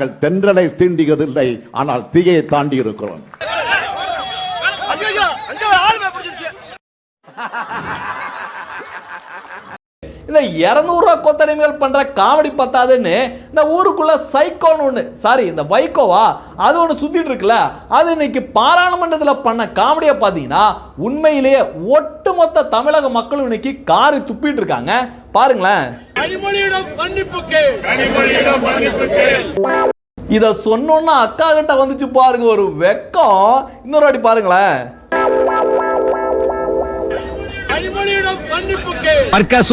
நாங்கள் தென்றலை தீண்டியதில்லை. ஆனால் தீயை தாண்டி இருக்கிறோம். இந்த இரநூறுவா கொத்தடிமைகள் பண்ற காமெடி பத்தாதுன்னு இந்த ஊருக்குள்ள சைக்கோன்னு ஒன்று சாரி இந்த வைகோவா அது ஒன்று சுத்திட்டு இருக்குல்ல அது இன்னைக்கு பாராளுமன்றத்தில் பண்ண காமெடியை பார்த்தீங்கன்னா உண்மையிலேயே ஒட்டுமொத்த தமிழக மக்களும் இன்னைக்கு காரி துப்பிட்டு இருக்காங்க. பாருங்களேன். இத சொன்னோன்னா அக்கா கிட்ட வந்துச்சு பாருங்க ஒரு வெக்கம். இன்னொரு வாட்டி பாருங்களேன்.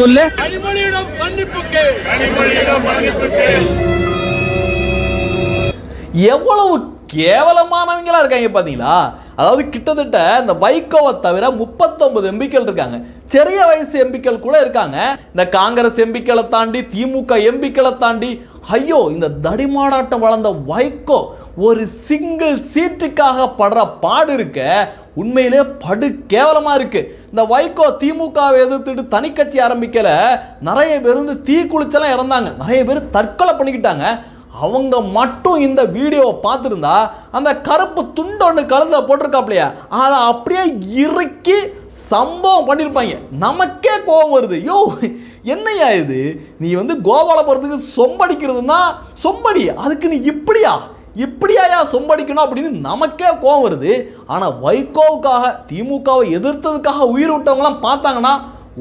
சொல்லு. எவ்வளவு கேவலமானவங்களா இருக்காங்க பாத்தீங்களா? அதாவது கிட்டத்தட்ட இந்த வைகோவை தவிர முப்பத்தொன்பது எம்பிக்கள் இருக்காங்க. சிறிய வயசு எம்பிக்கள் கூட இருக்காங்க. இந்த காங்கிரஸ் எம்பிக்களை தாண்டி திமுக எம்பிக்களை தாண்டி ஐயோ இந்த தடிமாடாட்டம் வளர்ந்த வைகோ ஒரு சிங்கிள் சீட்டுக்காக படுற பாடு இருக்க உண்மையிலே படு கேவலமா இருக்கு. இந்த வைகோ திமுகவை எதிர்த்துட்டு தனி கட்சி ஆரம்பிக்கல. நிறைய பேர் வந்து தீ குளிச்செல்லாம் இறந்தாங்க. நிறைய பேர் தற்கொலை பண்ணிக்கிட்டாங்க. அவங்க மட்டும் இந்த வீடியோவை பார்த்துருந்தா அந்த கருப்பு துண்டு ஒன்று கலந்து போட்டிருக்காப்லையா அதை அப்படியே இறுக்கி சம்பவம் பண்ணியிருப்பாங்க நமக்கே கோபம் வருது. யோ என்னையா இது? நீ வந்து கோபாலபுரத்துக்கு போகிறதுக்கு சொம்படிக்கிறதுனா சொம்படி. அதுக்கு நீ இப்படியா? இப்படியாயா சொம்படிக்கணும் அப்படின்னு நமக்கே கோபம் வருது. ஆனால் வைகோவுக்காக திமுகவை எதிர்த்ததுக்காக உயிர் விட்டவங்களாம் பார்த்தாங்கன்னா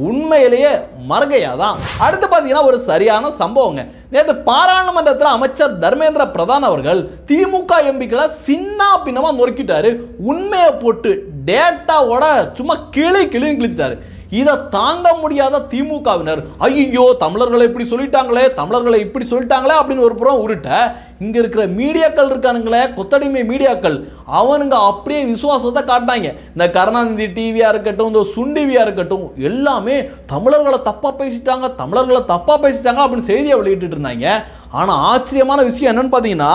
உண்மையிலேயே மறுகையா தான் அடுத்து பார்த்தீங்கன்னா ஒரு சரியான சம்பவங்க. நேற்று பாராளுமன்றத்தில் அமைச்சர் தர்மேந்திர பிரதான் அவர்கள் திமுக எம்பிக்களை சின்ன பின்னமாக நொறுக்கிட்டாரு. உண்மையை போட்டு டேட்டாவோட சும்மா கிளி கிளின்னு கிழிச்சிட்டாரு. இதை தாங்க முடியாத திமுகவினர் ஐயோ தமிழர்களை இப்படி சொல்லிட்டாங்களே தமிழர்களை இப்படி சொல்லிட்டாங்களே அப்படின்னு ஒரு புறம் உருட்ட இங்க இருக்கிற மீடியாக்கள் இருக்கானுங்களே கொத்தடிமை மீடியாக்கள் அவனுங்க அப்படியே விசுவாசத்தை காட்டினாங்க. இந்த கருணாநிதி டிவியா இருக்கட்டும் இந்த சுண்டிவியாக இருக்கட்டும் எல்லாமே தமிழர்களை தப்பா பேசிட்டாங்க தமிழர்களை தப்பா பேசிட்டாங்க அப்படின்னு செய்தியை வெளியிட்டு இருந்தாங்க. ஆனால் ஆச்சரியமான விஷயம் என்னன்னு பார்த்தீங்கன்னா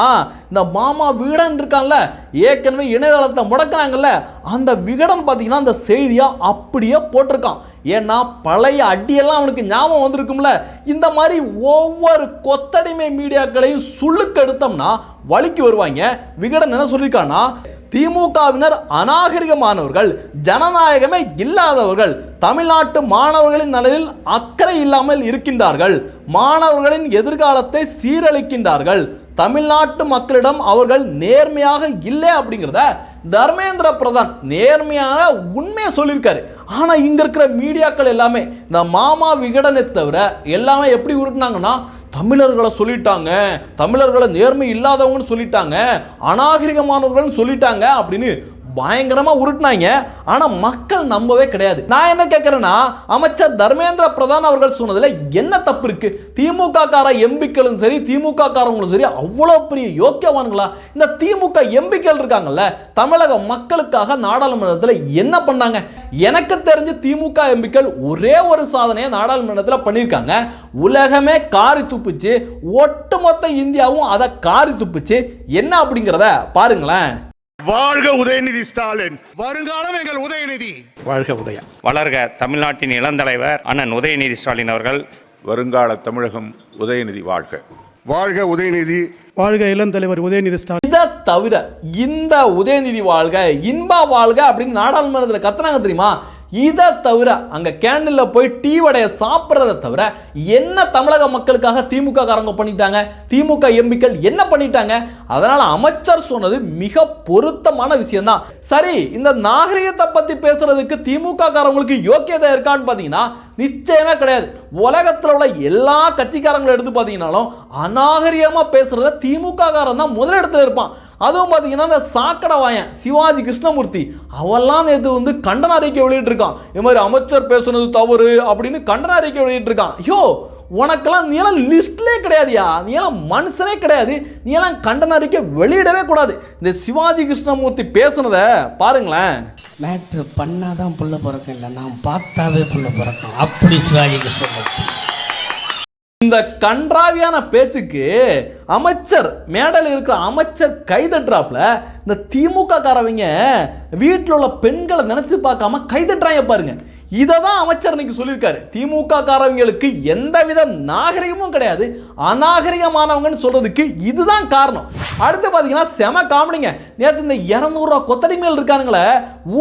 இந்த மாமா விகடன் இருக்கான்ல ஏற்கனவே இணையதளத்தை முடக்கிறாங்கல்ல அந்த விகடன் பார்த்தீங்கன்னா அந்த செய்தியை அப்படியே போட்டிருக்கான். ஏன்னா பழைய அடியெல்லாம் அவனுக்கு ஞாபகம் வந்திருக்கும்ல. இந்த மாதிரி ஒவ்வொரு கொத்தடிமை மீடியாக்களையும் சுள்ளுக்கு எடுத்தோம்னா வழுக்கி வருவாங்க. விகடன் என்ன சொல்லியிருக்கான்னா திமுகவினர் அநாகரிகமானவர்கள் ஜனநாயகமே இல்லாதவர்கள் தமிழ்நாட்டு மாணவர்களின் நலனில் அக்கறை இல்லாமல் இருக்கின்றார்கள் மாணவர்களின் எதிர்காலத்தை சீரழிக்கின்றார்கள் தமிழ்நாட்டு மக்களிடம் அவர்கள் நேர்மையாக இல்லை அப்படிங்கிறத தர்மேந்திர பிரதான் நேர்மையான உண்மையை சொல்லியிருக்காரு. ஆனால் இங்கே இருக்கிற மீடியாக்கள் எல்லாமே இந்த மாமா விகடனை தவிர எல்லாமே எப்படி உருட்டினாங்கன்னா தமிழர்களை சொல்லிட்டாங்க தமிழர்களை நேர்மை இல்லாதவங்கன்னு சொல்லிட்டாங்க அநாகரிகமானவர்கள்னு சொல்லிட்டாங்க அப்படின்னு பயங்கரமாக உருட்டினாங்க. ஆனால் மக்கள் நம்பவே கிடையாது. நான் என்ன கேட்குறேன்னா அமைச்சர் தர்மேந்திர பிரதான் அவர்கள் சொன்னதில் என்ன தப்பு இருக்குது திமுக கார எம்பிக்களும் சரி திமுக காரங்களும் சரி அவ்வளோ பெரிய யோக்கியவான்களா? இந்த திமுக எம்பிக்கள் இருக்காங்கல்ல தமிழக மக்களுக்காக நாடாளுமன்றத்தில் என்ன பண்ணாங்க? எனக்கு தெரிஞ்சு திமுக எம்பிக்கள் ஒரே ஒரு சாதனையை நாடாளுமன்றத்தில் பண்ணியிருக்காங்க. உலகமே காரி துப்புச்சு ஒட்டுமொத்த இந்தியாவும் அதை காரி துப்புச்சு. என்ன அப்படிங்கிறத பாருங்களேன். வாழ்க உதயநிதி ஸ்டாலின். வருங்காலம் எங்கள் உதயநிதி. வாழ்க உதயம் வளர்க தமிழ்நாட்டின் இளந்தலைவர் அண்ணன் உதயநிதி ஸ்டாலின் அவர்கள். வருங்கால தமிழகம் உதயநிதி வாழ்க. வாழ்க உதயநிதி. வாழ்க இளம் தலைவர் உதயநிதி ஸ்டாலின். இதை தவிர இந்த உதயநிதி வாழ்க இன்பா வாழ்க அப்படின்னு நாடாளுமன்றத்தில் கத்துனாங்க தெரியுமா? இதை தவிர அங்கே கேண்டில்ல போய் டீ வடையை சாப்பிட்றத தவிர என்ன தமிழக மக்களுக்காக திமுக காரங்க பண்ணிட்டாங்க? திமுக எம்பிக்கள் என்ன பண்ணிட்டாங்க? அதனால் அமைச்சர் சொன்னது மிக பொருத்தமான விஷயம்தான். சரி இந்த நாகரிகத்தை பற்றி பேசுறதுக்கு திமுக காரங்களுக்கு யோக்கியதை இருக்கான்னு பார்த்தீங்கன்னா நிச்சயமே கிடையாது. உலகத்தில் உள்ள எல்லா கட்சிக்காரங்களும் எடுத்து பார்த்தீங்கன்னாலும் அநாகரிகமாக பேசுறத திமுக காரன் தான் முதலிடத்தில் இருப்பான். அதுவும் பார்த்தீங்கன்னா இந்த சாக்கடை வாயன் சிவாஜி கிருஷ்ணமூர்த்தி அவெல்லாம் நேற்று வந்து கண்டன அறிக்கை வெளியிட்டிருக்கான். இது மாதிரி அமைச்சர் பேசுனது தவறு அப்படின்னு கண்டன அறிக்கை வெளியிட்டிருக்கான். ஐயோ உனக்கெல்லாம் நீ எல்லாம் லிஸ்ட்லே கிடையாதுயா? நீ எல்லாம் மனுஷனே கிடையாது. நீ எல்லாம் கண்டன அறிக்கை வெளியிடவே கூடாது. இந்த சிவாஜி கிருஷ்ணமூர்த்தி பேசுனதை பாருங்களேன். மேட்ரு பண்ணாதான் புள்ள பிறக்கம் இல்லை நான் பார்த்தாவே புள்ள பிறக்கம். அப்படி சிவாஜி கிருஷ்ணமூர்த்தி. இந்த கன்றாவியான பேச்சுக்கு அமைச்சர் மேடல் இருக்கிற அமைச்சர் கைதட்டுறாப்புல இந்த திமுக காரவங்க வீட்டில் உள்ள பெண்களை நினைச்சு பார்க்காம கைதட்டுறாங்க பாருங்க. இதை தான் அமைச்சர் இன்னைக்கு சொல்லியிருக்காரு. திமுக காரவங்களுக்கு எந்தவித நாகரிகமும் கிடையாது. அநாகரிகமானவங்கன்னு சொல்றதுக்கு இதுதான் காரணம். அடுத்து பார்த்தீங்கன்னா செம காமெடிங்க. நேற்று இந்த இரநூறுவா கொத்தடிமைகள் இருக்கானுங்களே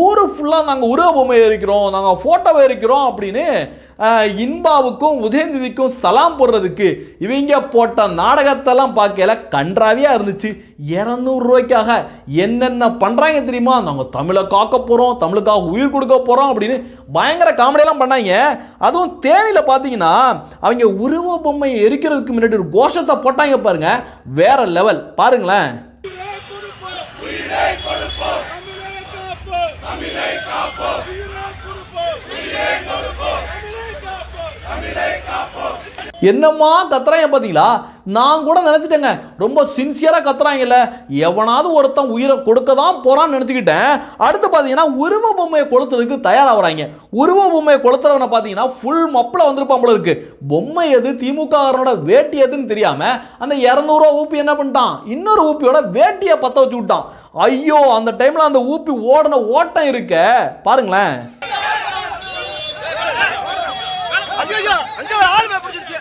ஊரு ஃபுல்லாக நாங்கள் உருவ பொம்மை எரிக்கிறோம் நாங்கள் ஃபோட்டோவை எரிக்கிறோம் அப்படின்னு இன்பாவுக்கும் உதயநிதிக்கும் சலாம் போடுறதுக்கு இவங்க போட்ட நாடகத்தெல்லாம் பார்க்கல கன்றாவியாக இருந்துச்சு. இரநூறுவாய்க்காக என்னென்ன பண்ணுறாங்க தெரியுமா? நாங்கள் தமிழை காக்க போகிறோம் தமிழுக்காக உயிர் கொடுக்க போகிறோம் அப்படின்னு பயங்கர காமெடியெல்லாம் பண்ணாங்க. அதுவும் தேனியில் பார்த்தீங்கன்னா அவங்க உருவ பொம்மையை எரிக்கிறதுக்கு முன்னாடி ஒரு கோஷத்தை போட்டாங்க பாருங்க. வேற லெவல் பாருங்களேன். என்னம்மா கத்துறாங்க பார்த்தீங்களா நான் கூட நினச்சிட்டேங்க. ரொம்ப சின்சியராக கத்துறாங்கல்ல. எவனாவது ஒருத்தன் உயிரை கொடுக்க தான் போகிறான்னு நினச்சிக்கிட்டேன். அடுத்து பார்த்தீங்கன்னா உருவ பொம்மையை கொளுத்துறதுக்கு தயாராகிறாங்க. உருவ பொம்மையை கொளுத்துறவனை பார்த்தீங்கன்னா ஃபுல் மப்பில் வந்திருப்பான் போல இருக்கு. பொம்மை எது? திமுககாரனோட வேட்டி எதுன்னு தெரியாமல் அந்த இரநூறுவா ஊப்பி என்ன பண்ணிட்டான்? இன்னொரு ஊப்பியோட வேட்டியை பற்ற வச்சு விட்டான். ஐயோ அந்த டைமில் அந்த ஊப்பி ஓடின ஓட்டம் இருக்க. பாருங்களேன் ஐயோ அங்க ஒரு ஆளுமே பிடிச்சிருச்சு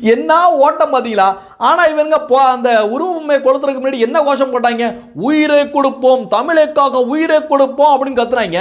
என்ன ஓட்டம் பார்த்தீங்களா ஆனால் இவங்க போ அந்த உருவமை கொளுத்துறதுக்கு முன்னாடி என்ன கோஷம் போட்டாங்க? உயிரை கொடுப்போம் தமிழுக்காக உயிரை கொடுப்போம் அப்படின்னு கத்துறாங்க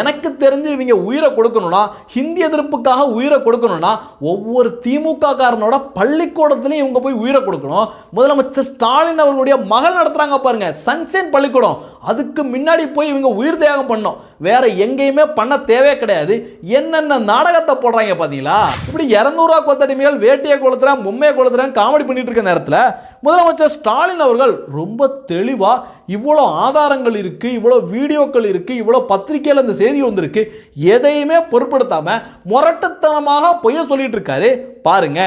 எனக்கு தெரிஞ்சு இவங்க உயிரை கொடுக்கணும்னா ஹிந்தி எதிர்ப்புக்காக உயிரை கொடுக்கணும்னா ஒவ்வொரு திமுக காரனோட பள்ளிக்கூடத்துலையும் இவங்க போய் உயிரை கொடுக்கணும். முதலமைச்சர் ஸ்டாலின் அவர்களுடைய மகள் நடத்துகிறாங்க பாருங்க சன்சைன் பள்ளிக்கூடம். அதுக்கு முன்னாடி போய் இவங்க உயிர் தியாகம் பண்ணோம் வேற எங்கேயுமே பண்ண தேவையே கிடையாது. என்னென்ன நாடகத்தை போடுறாங்க பார்த்தீங்களா இப்படி இரநூறுவா கொத்தடிமைகள் வேட்டியை கொளுத்துறேன் மும்மையை கொளுத்துறேன் காமெடி பண்ணிட்டு இருக்க நேரத்தில் முதலமைச்சர் ஸ்டாலின் அவர்கள் ரொம்ப தெளிவாக இவ்வளோ ஆதாரங்கள் இருக்குது இவ்வளோ வீடியோக்கள் இருக்குது இவ்வளோ பத்திரிக்கையில் இந்த செய்தி வந்திருக்கு எதையுமே பொருட்படுத்தாம முரட்டுத்தனமாக பொய்ய சொல்லிட்டு இருக்காரு பாருங்க.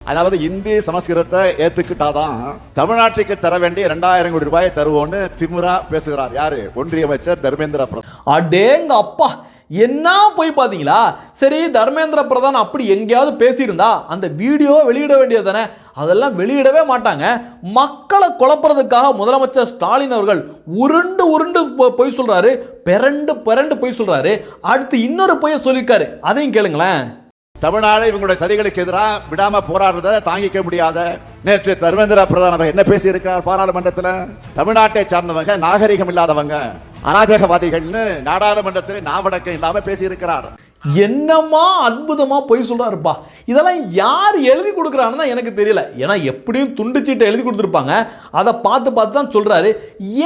அதாவது இந்தி சமஸ்கிருதத்தை ஏத்துக்கிட்டாதான் தமிழ்நாட்டுக்கு தர வேண்டிய இரண்டாயிரம் கோடி ரூபாயை தருவோம்னு திமுறா பேசுகிறார். யாரு? ஒன்றிய அமைச்சர் தர்மேந்திர பிரதான். அடேங்க அப்பா என்ன போய் பார்த்தீங்களா? சரி தர்மேந்திர பிரதான் அப்படி எங்கேயாவது பேசியிருந்தா அந்த வீடியோவை வெளியிட வேண்டியது தானே? அதெல்லாம் வெளியிடவே மாட்டாங்க. மக்களை குழப்புறதுக்காக முதலமைச்சர் ஸ்டாலின் அவர்கள் உருண்டு உருண்டு பொ- பொய் சொல்றாரு பிறண்டு பிறண்டு பொய் சொல்றாரு. அடுத்து இன்னொரு பொய்ய சொல்லியிருக்காரு. அதையும் கேளுங்களேன். தமிழ்நாடு இவங்களுடைய சதிகளுக்கு எதிராக விடாம போராடுறத தாங்கிக்க முடியாத நேற்று தர்மேந்திர பிரதான் அவர் என்ன பேசி இருக்கிறார் பாராளுமன்றத்தில்? தமிழ்நாட்டை சார்ந்தவங்க நாகரிகம் இல்லாதவங்க அராஜகவாதிகள்னு நாடாளுமன்றத்தில் நாவடக்கம் இல்லாம பேசி இருக்கிறார் என்னமா அற்புதமாக பொய் சொல்கிறாருப்பா இதெல்லாம் யார் எழுதி கொடுக்குறான்னு தான் எனக்கு தெரியல. ஏன்னா எப்படியும் துண்டு சீட்டை எழுதி கொடுத்துருப்பாங்க. அதை பார்த்து பார்த்து தான் சொல்கிறாரு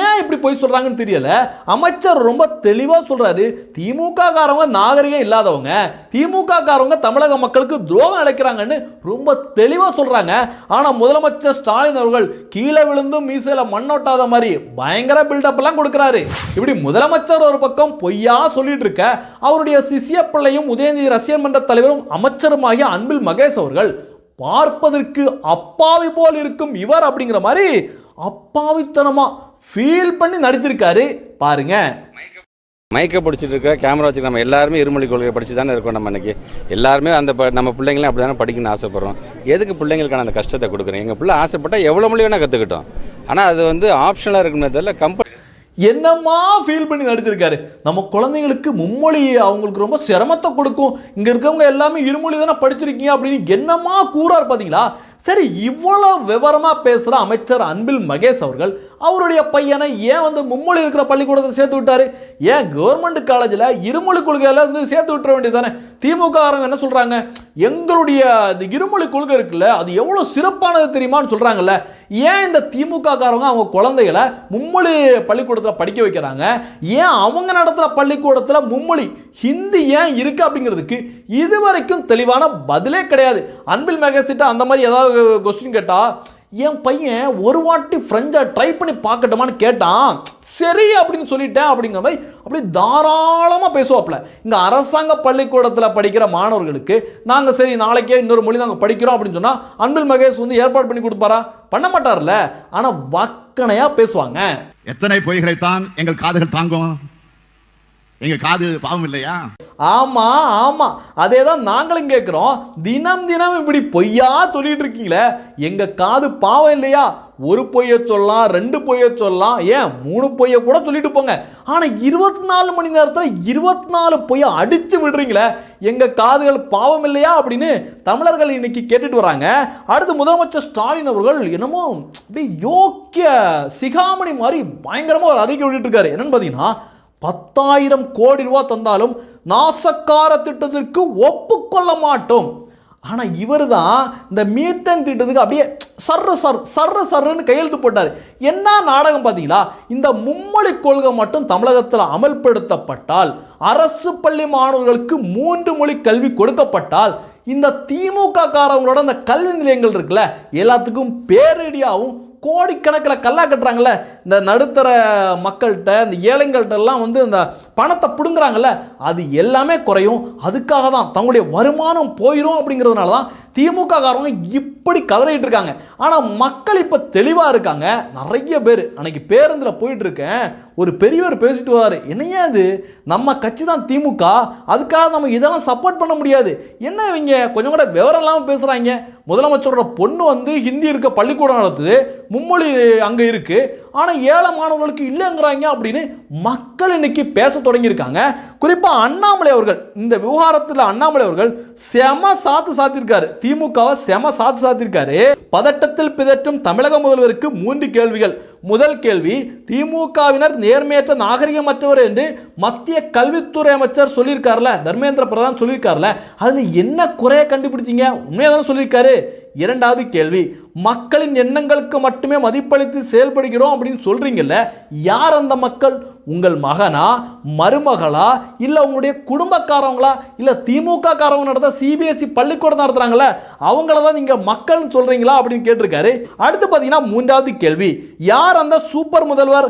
ஏன் இப்படி பொய் சொல்கிறாங்கன்னு தெரியல. அமைச்சர் ரொம்ப தெளிவாக சொல்கிறாரு திமுக காரவங்க நாகரிகம் இல்லாதவங்க திமுக காரவங்க தமிழக மக்களுக்கு துரோகம் அழைக்கிறாங்கன்னு ரொம்ப தெளிவாக சொல்கிறாங்க ஆனால் முதலமைச்சர் ஸ்டாலின் அவர்கள் கீழே விழுந்தும் மீசையில் மண்ணொட்டாத மாதிரி பயங்கர பில்டப்லாம் கொடுக்குறாரு. இப்படி முதலமைச்சர் ஒரு பக்கம் பொய்யா சொல்லிட்டு இருக்க அவருடைய சிசிய பிள்ளையும் உதயநிதி ரசிகர் மன்ற தலைவரும் அமைச்சருமாகிய அன்பில் மகேஷ் அவர்கள் பார்ப்பதற்கு அப்பாவி போல் இருக்கும் இவர் அப்படிங்கிற மாதிரி அப்பாவித்தனமா ஃபீல் பண்ணி நடிச்சிருக்காரு. பாருங்க. மைக்கை பிடிச்சிட்டு இருக்க கேமரா வச்சு நம்ம எல்லாருமே இருமொழி கொள்கை படிச்சு தானே இருக்கோம் நம்ம இன்னைக்கு எல்லாருமே அந்த ப- நம்ம பிள்ளைங்களும் அப்படி தானே படிக்கணும்னு ஆசைப்படுறோம். எதுக்கு பிள்ளைங்களுக்கான அந்த கஷ்டத்தை கொடுக்குறோம் எங்கள் பிள்ளை ஆசைப்பட்டால் எவ்வளோ மொழி வேணால் கற்றுக்கிட்டோம் ஆனால் அது வந்து ஆப்ஷனலாக இருக்கணும் தெரியல கம்பெனி என்னம்மா ஃபீல் பண்ணி நடிச்சிருக்காரு? நம்ம குழந்தைங்களுக்கு மும்மொழி அவங்களுக்கு ரொம்ப சிரமத்தை கொடுக்கும். இங்கே இருக்கவங்க எல்லாமே இருமொழி தானே படிச்சிருக்கீங்க அப்படின்னு என்னம்மா கூறார் பார்த்தீங்களா சரி இவ்வளோ விவரமாக பேசுகிற அமைச்சர் அன்பில் மகேஷ் அவர்கள் அவருடைய பையனை ஏன் வந்து மும்மொழி இருக்கிற பள்ளிக்கூடத்தில் சேர்த்து விட்டார்? ஏன் கவர்மெண்ட் காலேஜில் இருமொழி கொள்கையில் வந்து சேர்த்து விட்டுற வேண்டியதானே திமுக திமுககாரங்க என்ன சொல்கிறாங்க எங்களுடைய இந்த இருமொழி கொள்கை இருக்குல்ல அது எவ்வளோ சிறப்பானது தெரியுமான்னு சொல்கிறாங்கல்ல ஏன் இந்த திமுககாரங்க அவங்க குழந்தைகளை மும்மொழி பள்ளிக்கூடத்தில் படிக்க வைக்கிறாங்க? ஏன் அவங்க நடத்துகிற பள்ளிக்கூடத்தில் மும்மொழி ஹிந்தி ஏன் இருக்குது அப்படிங்கிறதுக்கு இதுவரைக்கும் தெளிவான பதிலே கிடையாது. அன்பில் மெகசிட்ட அந்த மாதிரி ஏதாவது கொஸ்டின் கேட்டால் என் பையன் ஒரு வாட்டி ஃப்ரெஞ்சை ட்ரை பண்ணி பார்க்கட்டுமான்னு கேட்டான். சரி அப்படின்னு சொல்லிட்டேன் அப்படிங்கிற மாதிரி அப்படி தாராளமாக பேசுவாப்புல. இங்கே அரசாங்க பள்ளிக்கூடத்தில் படிக்கிற மாணவர்களுக்கு நாங்கள் சரி நாளைக்கே இன்னொரு மொழி நாங்கள் படிக்கிறோம் அப்படின்னு சொன்னால் அன்பில் மகேஷ் வந்து ஏற்பாடு பண்ணி கொடுப்பாரா? பண்ண மாட்டார்ல. ஆனால் வக்கனையாக பேசுவாங்க. எத்தனை பொய்களைத்தான் எங்கள் காதுகள் தாங்கும்? எங்க காது பாவம் இல்லையா? ஆமா ஆமா. அதே தான் நாங்களும் கேட்குறோம் தினம் தினம் இப்படி பொய்யா சொல்லிட்டு இருக்கீங்களே. எங்க காது பாவம் இல்லையா? ஒரு பொய்ய சொல்லலாம் ரெண்டு பொய்ய சொல்லலாம். ஏன்? மூணு பொய்ய கூட சொல்லிட்டு போங்க. ஆனா இருபத்தி நாலு மணி நேரத்துல இருபத்தி நாலு பொய்ய அடிச்சு விடுறீங்களே. எங்க காதுகள் பாவம் இல்லையா அப்படின்னு தமிழர்கள் இன்னைக்கு கேட்டுட்டு வராங்க. அடுத்து முதலமைச்சர் ஸ்டாலின் அவர்கள் என்னமோ அப்படியே யோக்கிய சிகாமணி மாதிரி பயங்கரமா ஒரு அறிக்கை விட்டுட்டு இருக்காரு என்னன்னு பார்த்தீங்கன்னா பத்தாயிரம் கோடி ரூபா தந்தாலும் நாசக்கார திட்டத்திற்கு ஒப்புக்கொள்ள மாட்டோம். ஆனால் இவர் தான் இந்த மீத்தன் திட்டத்துக்கு அப்படியே சர்ரு சர் சர்ரு சர்ருன்னு கையெழுத்து போட்டார். என்ன நாடகம் பார்த்தீங்களா? இந்த மும்மொழி கொள்கை மட்டும் தமிழகத்தில் அமல்படுத்தப்பட்டால் அரசு பள்ளி மாணவர்களுக்கு மூன்று மொழி கல்வி கொடுக்கப்பட்டால் இந்த திமுக காரவங்களோட இந்த கல்வி நிலையங்கள் இருக்குல்ல எல்லாத்துக்கும் பேரடியாகவும் கோடிக்கணக்கில் கல்லா கட்டுறாங்கல்ல இந்த நடுத்தர மக்கள்கிட்ட இந்த ஏழைங்கள்ட்டெல்லாம் வந்து இந்த பணத்தை பிடுங்குறாங்கல்ல அது எல்லாமே குறையும். அதுக்காக தான் தங்களுடைய வருமானம் போயிடும் அப்படிங்கிறதுனால தான் திமுக காரவங்க இப்படி கதறிட்டு இருக்காங்க. ஆனால் மக்கள் இப்போ தெளிவாக இருக்காங்க. நிறைய பேர் அன்னைக்கு பேருந்தில் போயிட்டு இருக்கேன் ஒரு பெரியவர் பேசிட்டு வராரு. என்னையா அது நம்ம கட்சி தான் திமுக. அதுக்காக நம்ம இதெல்லாம் சப்போர்ட் பண்ண முடியாது. என்ன இவங்க? கொஞ்சம் கூட விவரம் இல்லாமல் பேசுகிறாங்க முதலமைச்சரோட பொண்ணு வந்து ஹிந்தி இருக்க பள்ளிக்கூடம் நடத்துது. மும்மொழி அங்கே இருக்குது ஆனால் ஏழை மாணவர்களுக்கு இல்லைங்கிறாங்க அப்படின்னு மக்கள் இன்னைக்கு பேச தொடங்கியிருக்காங்க. குறிப்பாக அண்ணாமலை அவர்கள் இந்த விவகாரத்தில் அண்ணாமலை அவர்கள் செம சாத்து சாத்திருக்காரு. திமுகவை செம சாத்து சாத்திருக்காரு. பதட்டத்தில் பிதற்றும் தமிழக முதல்வருக்கு மூன்று கேள்விகள். முதல் கேள்வி திமுகவினர் நேர்மையற்ற நாகரிகமற்றவர் என்று மத்திய கல்வித்துறை அமைச்சர் சொல்லியிருக்காருல தர்மேந்திர பிரதான் சொல்லியிருக்காருல அதில் என்ன குறைய கண்டுபிடிச்சீங்க? உண்மையாக தானே சொல்லியிருக்காரு. இரண்டாவது கேள்வி மக்களின் எண்ணங்களுக்கு மட்டுமே மதிப்பளித்து செயல்படுகிறோம் அப்படின்னு சொல்றீங்கல்ல யார் அந்த மக்கள்? உங்கள் மகனா மருமகளா இல்லை உங்களுடைய குடும்பக்காரவங்களா இல்லை திமுக காரவங்க நடத்த சிபிஎஸ்சி பள்ளிக்கூடம் நடத்துறாங்கல்ல அவங்கள தான் நீங்கள் மக்கள்னு சொல்றீங்களா அப்படின்னு கேட்டிருக்காரு. அடுத்து பார்த்தீங்கன்னா மூன்றாவது கேள்வி யார் அந்த சூப்பர் முதல்வர்?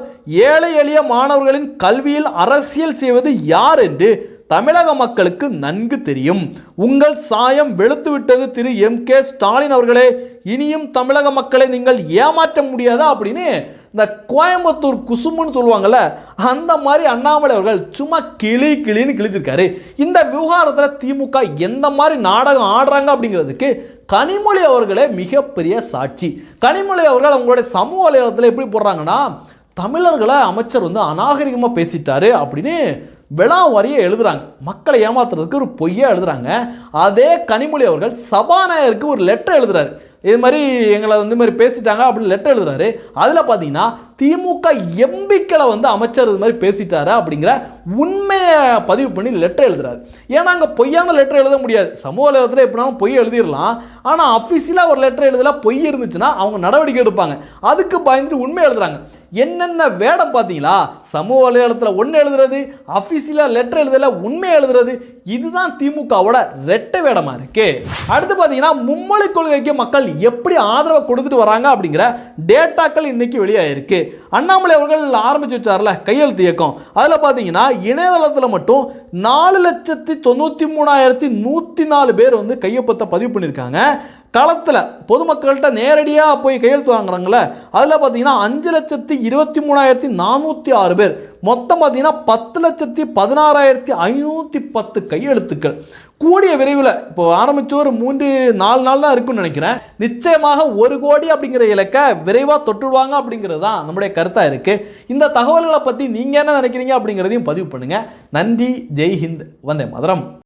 ஏழை எளிய மாணவர்களின் கல்வியில் அரசியல் செய்வது யார் என்று தமிழக மக்களுக்கு நன்கு தெரியும். உங்கள் சாயம் வெளுத்து விட்டது திரு எம் கே ஸ்டாலின் அவர்களே. இனியும் தமிழக மக்களை நீங்கள் ஏமாற்ற முடியாதா அப்படின்னு இந்த கோயம்புத்தூர் குசும்புன்னு சொல்லுவாங்கல்ல அந்த மாதிரி அண்ணாமலை அவர்கள் சும்மா கிளி கிளின்னு கிழிச்சிருக்காரு. இந்த விவகாரத்தில் திமுக எந்த மாதிரி நாடகம் ஆடுறாங்க அப்படிங்கிறதுக்கு கனிமொழி அவர்களே மிகப்பெரிய சாட்சி. கனிமொழி அவர்கள் அவங்களுடைய சமூக வலைதளத்தில் எப்படி போடுறாங்கன்னா தமிழர்களை அமைச்சர் வந்து அநாகரிகமாக பேசிட்டாரு அப்படின்னு விழா வரியை எழுதுறாங்க. மக்களை ஏமாத்துறதுக்கு ஒரு பொய்யா எழுதுறாங்க. அதே கனிமொழி அவர்கள் சபாநாயகருக்கு ஒரு லெட்டர் எழுதுறாரு. இது மாதிரி எங்களை வந்து மாதிரி பேசிட்டாங்க அப்படின்னு லெட்டர் எழுதுறாரு. அதில் பார்த்தீங்கன்னா திமுக எம்பிக்களை வந்து அமைச்சர் இது மாதிரி பேசிட்டாரு அப்படிங்கிற உண்மையை பதிவு பண்ணி லெட்டர் எழுதுறாரு. ஏன்னா அங்கே பொய்யான லெட்டர் எழுத முடியாது. சமூக நேரத்தில் எப்படினாலும் பொய் எழுதிடலாம். ஆனால் அஃபிஷியலாக ஒரு லெட்டர் எழுதல பொய் இருந்துச்சுன்னா அவங்க நடவடிக்கை எடுப்பாங்க. அதுக்கு பயந்துட்டு உண்மை எழுதுறாங்க. என்னென்ன வேடம் பார்த்தீங்களா சமூக வலைதளத்தில் ஒன்று எழுதுறது அஃபிஷியலாக லெட்டர் எழுதல உண்மை எழுதுறது இதுதான் திமுகவோட ரெட்டை வேடமாக இருக்கு. அடுத்து பார்த்தீங்கன்னா மும்மொழி கொள்கைக்கு மக்கள் எப்படி ஆதரவை கொடுத்துட்டு வராங்க அப்படிங்கிற டேட்டாக்கள் இன்னைக்கு வெளியாயிருக்கு. அண்ணாமலை அவர்கள் ஆரம்பிச்சு வச்சார்ல கையெழுத்து இயக்கம். அதில் பார்த்தீங்கன்னா இணையதளத்தில் மட்டும் நாலு லட்சத்தி தொண்ணூற்றி மூணாயிரத்தி நூற்றி நாலு பேர் வந்து கையொப்பத்தை பதிவு பண்ணியிருக்காங்க களத்தில் பொதுமக்கள்கிட்ட நேரடியாக போய் கையெழுத்து வாங்குறாங்களே அதில் பார்த்தீங்கன்னா அஞ்சு லட்சத்தி இருபத்தி மூணாயிரத்தி நானூற்றி ஆறு பேர். மொத்தம் பார்த்தீங்கன்னா பத்து லட்சத்தி பதினாறாயிரத்தி ஐநூற்றி பத்து கையெழுத்துக்கள். கூடிய விரைவில் இப்போ ஆரம்பித்த ஒரு மூன்று நாலு நாள் தான் இருக்குன்னு நினைக்கிறேன். நிச்சயமாக ஒரு கோடி அப்படிங்கிற இலக்கை விரைவாக தொட்டுடுவாங்க அப்படிங்கிறது தான் நம்முடைய கருத்தாக இருக்குது இந்த தகவல்களை பற்றி நீங்கள் என்ன நினைக்கிறீங்க அப்படிங்கிறதையும் பதிவு பண்ணுங்கள் நன்றி ஜெய் ஹிந்த் வந்தே மதுரம்.